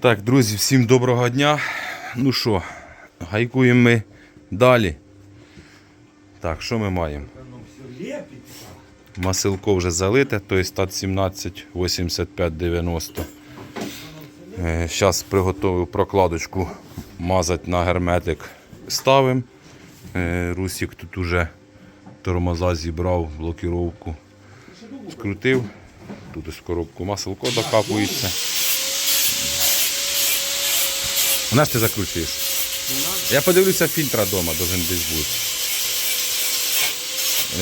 Так, друзі, всім доброго дня. Ну що, гайкуємо ми далі. Так, що ми маємо? Масилко вже залите, то є стат 17 85 90. Зараз приготую прокладочку мазати на герметик. Ставимо. Е, Русік тут уже тормоза зібрав, блокіровку скрутив. Тут в коробку маселко докапується. Вона ж ти закручуєш? Я подивлюся фільтра вдома, должен десь бути.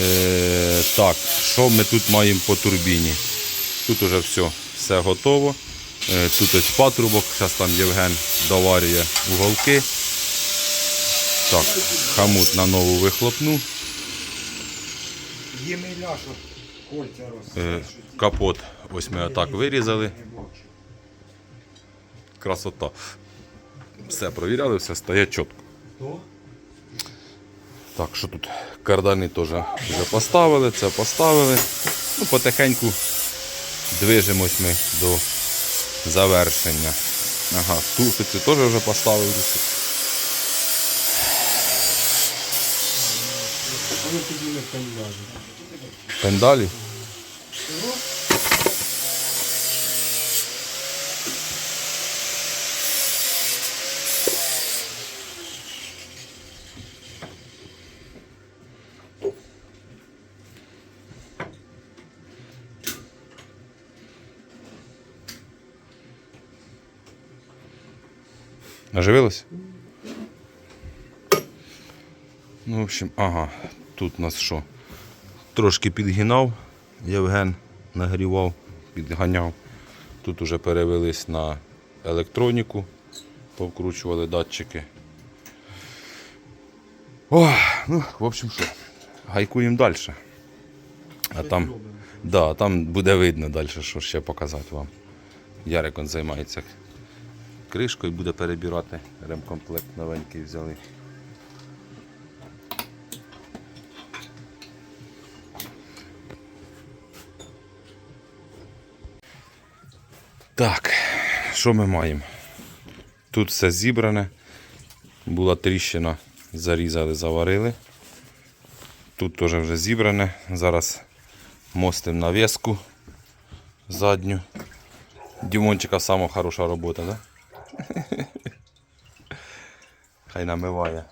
Е, так, що ми тут маємо по турбіні? Тут уже все, все готово. Е, тут ось патрубок, зараз там Євген доварює уголки. Так, хамут на нову вихлопну. Е, капот ось ми отак вирізали. Красота. Все провіряли, все стає чітко. Так, що тут? Кардани теж вже поставили, це поставили. Ну, потихеньку движемось ми до завершення. Ага, туфиці теж вже поставили. Пендалі. Оживилось? Ну, в общем, ага, тут у нас що? Трошки підгинав, Євген нагрівав, підганяв. Тут уже перевелись на електроніку, повкручували датчики. О, ну, в общем, що, гайкуємо далі. А там, да, там буде видно далі, що ще показати вам. Ярик он займається кришкою, буде перебирати. Ремкомплект новенький взяли. Так, що ми маємо? Тут все зібране. Була тріщина, зарізали, заварили. Тут теж вже зібране. Зараз мостимо навіску задню. Дімончика сама хороша робота, да? Хай намиває.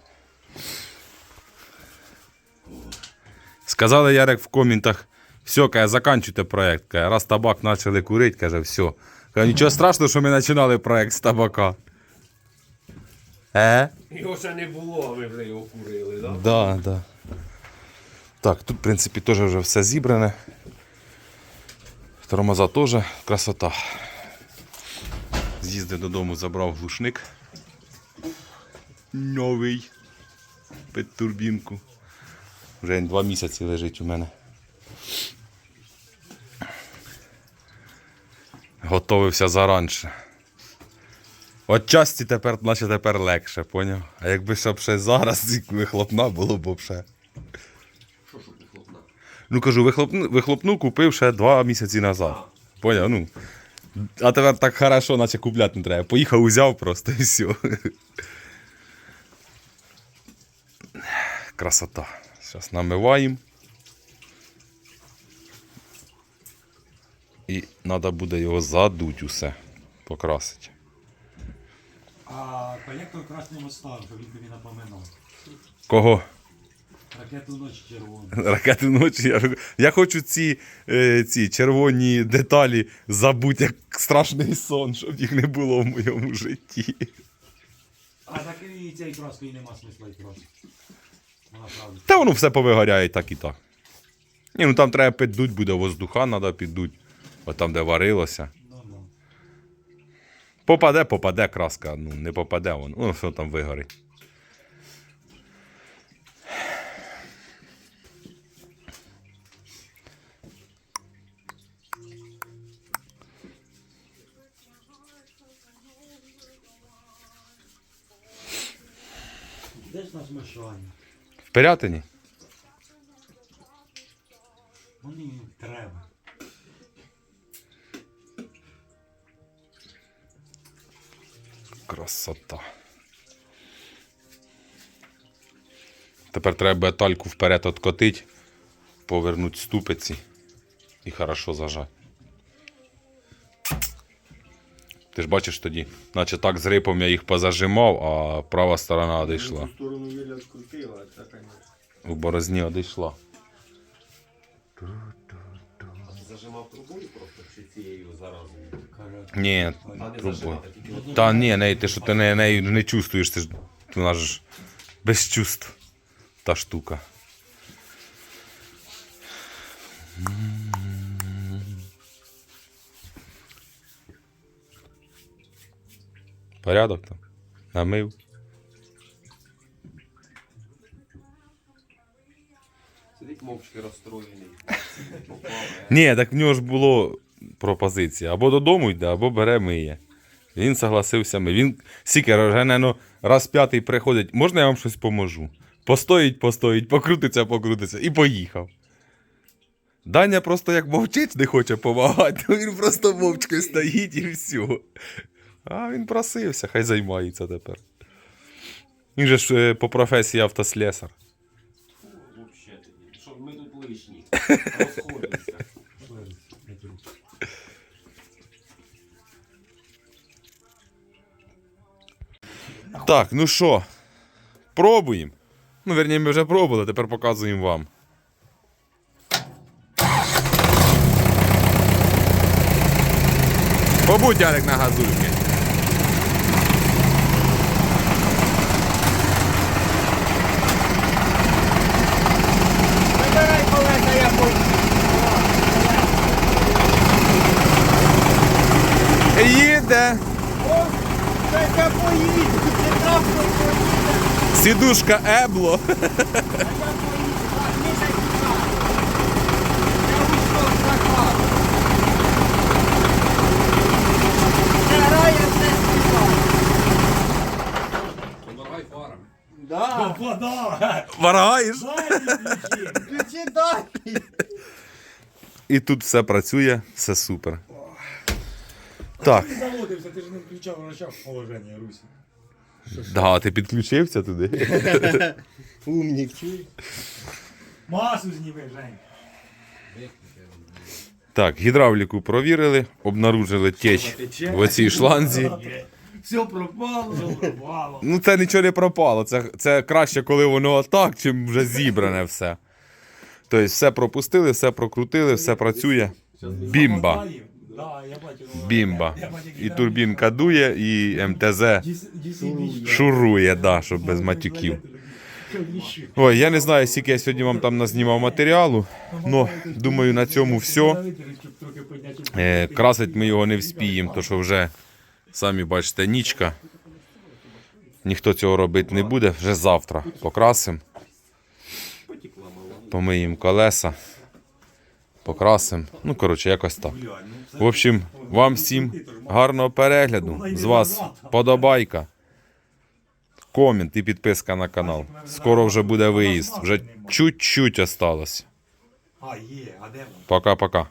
Сказали Ярик в коментах, все, каже, заканчуйте проект. Каже, раз табак почали курити, каже, все. Каже, нічого страшного, що ми починали проект з табака. Е? Його ще не було, а ви вже його курили, так? Да, да. Так, тут, в принципі, теж вже все зібране. Тормоза теж красота. З'їздив додому, забрав глушник. Новий. Під турбінку. Вже два місяці лежить у мене. Готовився заранше. От часті тепер, наче тепер легше, поняв? А якби щоб ще зараз вихлопна було б ще. Що ж вихлопна? Ну кажу, вихлопну, вихлопну купив ще два місяці назад. Поняв? Ну. А тепер так хорошо, наче купляти не треба. Поїхав, узяв просто і все. Красота. Зараз намиваємо. І треба буде його задуть усе. Покрасити. А колектор красний моста, він тобі напоминав. Кого? Ракету ночі червону. Ракети ночі. Я, я хочу ці, е, ці червоні деталі забути як страшний сон, щоб їх не було в моєму житті. А так і цієї краски і нема смисла і краски. Та воно все повигоряє так і так. Ні, ну там треба піддуть, буде воздуха, треба піддуть. От там, де варилося. Ну, ну. Попаде, попаде краска. Ну, не попаде воно. Ну, що там вигорить. Наш мишання? В Пирятині? Вони треба. Красота. Тепер треба тальку вперед откотити, повернути ступиці і хорошо зажати. Ти ж бачиш тоді, наче так з рипом я їх позажимав, а права сторона одійшла. В сторону Юля відкрутила, а це, звісно. У борозні одійшла. Зажимав трубою просто чи цією заразою. Ні, не трубою. Та ні, не, ти що ти не, нею не чувствуєш, ти ж вона ж без чувств та штука. Порядок там. Намив. сидить мовчки розстроєний. Ні, так в нього ж було пропозиція. Або додому йде, або бере миє. Він согласився ми. Він сікер вже, наверно, раз п'ятий приходить, можна я вам щось поможу? Постоїть, постоїть, покрутиться, покрутиться і поїхав. Даня просто як мовчить не хоче допомагати, він просто мовчки стоїть і все. А він просився, хай займається тепер. Він же ж е, по професії автослесар. Що ми тут лишні. Розходимося. Так, ну що, пробуємо. Ну, верні, ми вже пробували, тепер показуємо вам. Побудь, Ярик, на газульки. Забирай колеса, я хочу. Їде. О, це я поїду, це трактор поїде. Сідушка ебло. А я поїду, а ти не тікай. Я вийшов з закладу. Це грає, це співає. Помагай фарам. Да. Вараєш. Ключі дай. І тут все працює, все супер. Так, Ти заводився, ти ж не включав врача в положення Русі. Да, ти підключився туди. Умник, чуєш? Масу зніми, Жень. Так, гідравліку провірили, обнаружили теч в оцій шланзі. Все пропало. Забрувало. Ну, це нічого не пропало. Це, це краще, коли воно отак, чим вже зібране все. Тобто все пропустили, все прокрутили, все працює. Бімба. Бімба. І турбінка дує, і МТЗ шурує, да, щоб без матюків. Ой, я не знаю, скільки я сьогодні вам там назнімав матеріалу. Ну, думаю, на цьому все. Красить ми його не вспіємо, то що вже, самі бачите, нічка. Ніхто цього робити не буде, вже завтра покрасимо. Помиємо колеса, покрасимо. Ну, коротше, якось так. В общем, вам всім гарного перегляду. З вас подобайка, комент і підписка на канал. Скоро вже буде виїзд. Вже чуть-чуть осталось. Пока-пока.